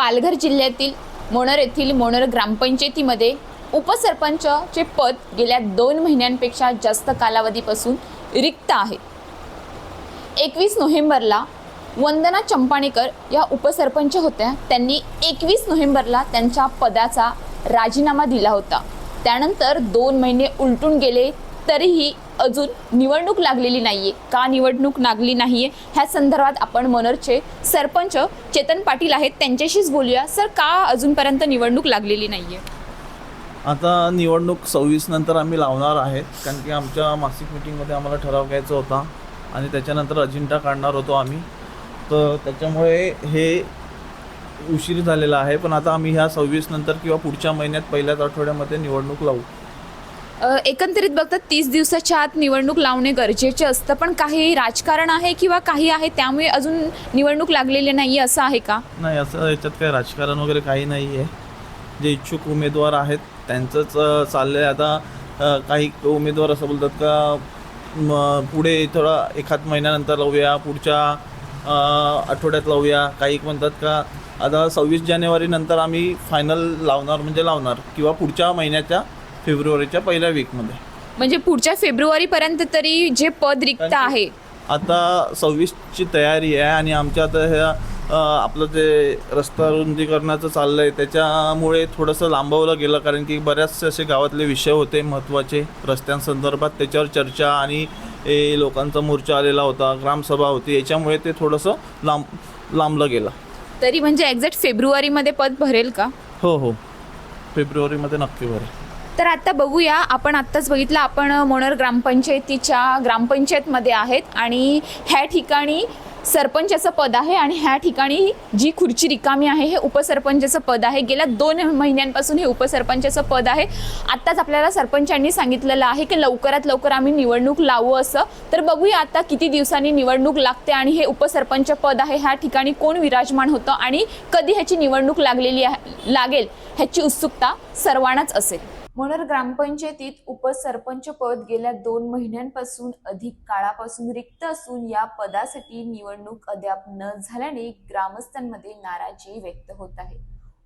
पालघर जिल्ह्यातील मोणर येथील मोनर ग्रामपंचायतीमध्ये उपसरपंचचे पद गेल्या दोन महिन्यांपेक्षा जास्त कालावधीपासून रिक्त आहे. एकवीस नोव्हेंबरला वंदना चंपाणेकर या उपसरपंच होत्या. त्यांनी एकवीस नोव्हेंबरला त्यांच्या पदाचा राजीनामा दिला होता. त्यानंतर दोन महिने उलटून गेले तरीही अजून निवडणूक लागलेली नाहीये. का निवडणूक लागली नाहीये? ह्या संदर्भात आपण मनरचे सरपंच चेतन पाटील आहेत त्यांच्याशीच बोलूया. सर का अजूनपर्यंत निवडणूक लागलेली नाहीये? आता निवडणूक सव्वीस नंतर आम्ही लावणार आहेत कारण की आमच्या मासिक मिटिंगमध्ये आम्हाला ठराव घ्यायचा होता आणि त्याच्यानंतर अजिंठा काढणार होतो आम्ही. तर त्याच्यामुळे हे उशीर झालेला आहे पण आता आम्ही ह्या सव्वीस नंतर किंवा पुढच्या महिन्यात पहिल्याच आठवड्यामध्ये निवडणूक लावू. एकंदरीत बघतात तीस दिवसाच्या आत निवडणूक लावणे गरजेचे असतं पण काही राजकारण आहे किंवा काही आहे त्यामुळे अजून निवडणूक लागलेली नाही असं आहे का? नाही असं याच्यात काही राजकारण वगैरे काही नाही आहे जे इच्छुक उमेदवार आहेत त्यांचंच चाललं चाललंय. आता काही उमेदवार असं बोलतात का पुढे थोडा एखाद महिन्यानंतर लावूया पुढच्या आठवड्यात लावूया. काही म्हणतात का आता सव्वीस जानेवारीनंतर आम्ही फायनल लावणार म्हणजे लावणार किंवा पुढच्या महिन्याच्या फेब्रुवारीच्या पहिल्या वीकमध्ये म्हणजे पुढच्या फेब्रुवारीपर्यंत तरी जे पद रिक्त आहे. आता सव्वीसची तयारी आहे आणि आमच्या आता ह्या अ, आपलं जे रस्ता रुंदीकरणाचं चाललं आहे त्याच्यामुळे थोडंसं लांबवलं गेलं कारण की बऱ्याचसे असे गावातले विषय होते महत्त्वाचे रस्त्यांसंदर्भात त्याच्यावर चर्चा आणि ए, लोकांचा मोर्चा आलेला होता ग्रामसभा होती याच्यामुळे ते थोडंसं लांब लांबलं गेलं. तरी म्हणजे एक्झॅक्ट फेब्रुवारीमध्ये पद भरेल का? हो हो. फेब्रुवारीमध्ये नक्की भरेल. तर आता बघूया आपण आत्ताच बघितलं आपण मोनर ग्रामपंचायतीच्या ग्रामपंचायतमध्ये आहेत आणि ह्या ठिकाणी सरपंचाचं पद आहे आणि ह्या ठिकाणी जी खुर्ची रिकामी आहे हे उपसरपंचाचं पद आहे. गेल्या दोन महिन्यांपासून हे उपसरपंचाचं पद आहे. आत्ताच आपल्याला सरपंचांनी सांगितलेलं आहे की लवकरात लवकर आम्ही निवडणूक लावू असं. तर बघूया आता किती दिवसांनी निवडणूक लागते आणि हे उपसरपंच पद आहे ह्या ठिकाणी कोण विराजमान होतं आणि कधी ह्याची निवडणूक लागलेली आहे लागेल ह्याची उत्सुकता सर्वांनाच असेल. मोनर ग्रामपंचायतीत उपसरपंच पद गेल्या दोन महिन्यांपासून अधिक काळापासून रिक्त असून या पदासाठी निवडणूक अद्याप न झाल्याने ग्रामस्थांमध्ये नाराजी व्यक्त होत आहे.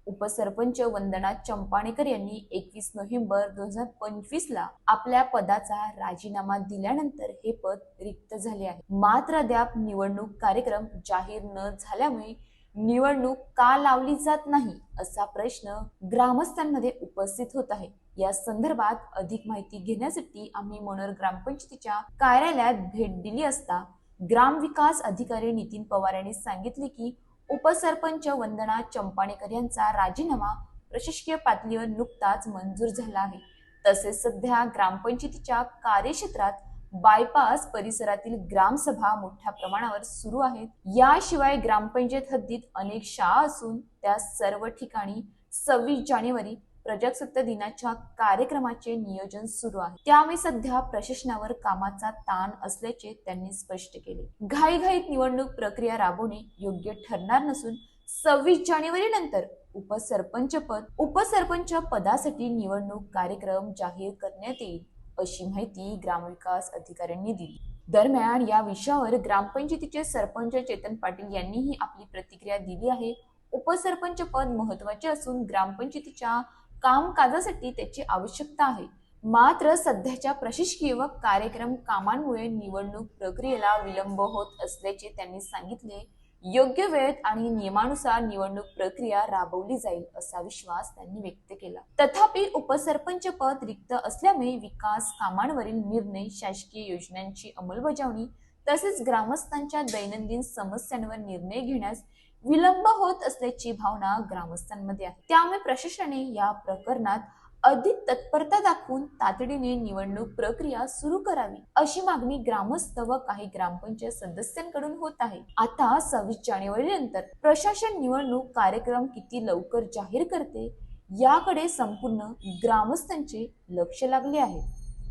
उपसरपंच वंदना चंपाणेकर यांनी एकवीस नोव्हेंबर दोन हजार पंचवीस ला आपल्या पदाचा राजीनामा दिल्यानंतर हे पद रिक्त झाले आहे. मात्र अद्याप निवडणूक कार्यक्रम जाहीर न झाल्यामुळे निवडणूक का लावली जात नाही असा प्रश्न ग्रामस्थांमध्ये उपस्थित होत आहे. या संदर्भात अधिक माहिती घेण्यासाठी आम्ही मनोर ग्रामपंचायतीच्या कार्यालयात भेट दिली असता ग्रामविकास अधिकारी नितीन पवार यांनी सांगितले की उपसरपंच वंदना चंपाणेकर यांचा राजीनामा प्रशासकीय पातळीवर नुकताच मंजूर झाला आहे. तसेच सध्या ग्रामपंचायतीच्या कार्यक्षेत्रात बायपास परिसरातील ग्रामसभा मोठ्या प्रमाणावर सुरू आहेत. याशिवाय ग्रामपंचायत हद्दीत अनेक शाळा असून त्या सर्व ठिकाणी सव्वीस जानेवारी प्रजासत्ता दिनाच्या कार्यक्रमाचे नियोजन सुरू आहे. त्यामुळे सध्या प्रशासनावर कामाचा ताण असल्याचे त्यांनी स्पष्ट केले. घाईघाईत निवडणूक प्रक्रिया राबवणे योग्य ठरणार नसून सव्वीस जानेवारी नंतर उपसरपंच पद उपसरपंच पदासाठी निवडणूक कार्यक्रम जाहीर करण्यात येईल अशी माहिती ग्रामविकास अधिकाऱ्यांनी दिली. दरम्यान या विषयावर ग्रामपंचायतीचे सरपंच चेतन पाटील यांनीही आपली प्रतिक्रिया दिली आहे. उपसरपंच पद महत्त्वाचे असून ग्रामपंचायतीच्या कामकाजासाठी त्याची आवश्यकता आहे. मात्र सध्याच्या प्रशासकीय व कार्यक्रम कामांमुळे निवडणूक प्रक्रियेला विलंब होत असल्याचे त्यांनी सांगितले. योग्य वेळेत आणि नियमानुसार निवडणूक प्रक्रिया राबवली जाईल असा विश्वास त्यांनी व्यक्त केला. तथापि उपसरपंच पद रिक्त असल्यामुळे विकास कामांवरील निर्णय शासकीय योजनांची अंमलबजावणी तसेच ग्रामस्थांच्या दैनंदिन समस्यांवर निर्णय घेण्यास विलंब होत असल्याची भावना ग्रामस्थांमध्ये आहे. त्यामुळे प्रशासनाने या प्रकरणात अधिक तत्परता दाखवून तातडीने निवडणूक प्रक्रिया सुरू करावी अशी मागणी ग्रामस्थ व काही ग्रामपंचायत सदस्यांकडून होत आहे. आता सव्वीस जानेवारी नंतर प्रशासन निवडणूक कार्यक्रम किती लवकर जाहीर करते याकडे संपूर्ण ग्रामस्थांचे लक्ष लागले आहे.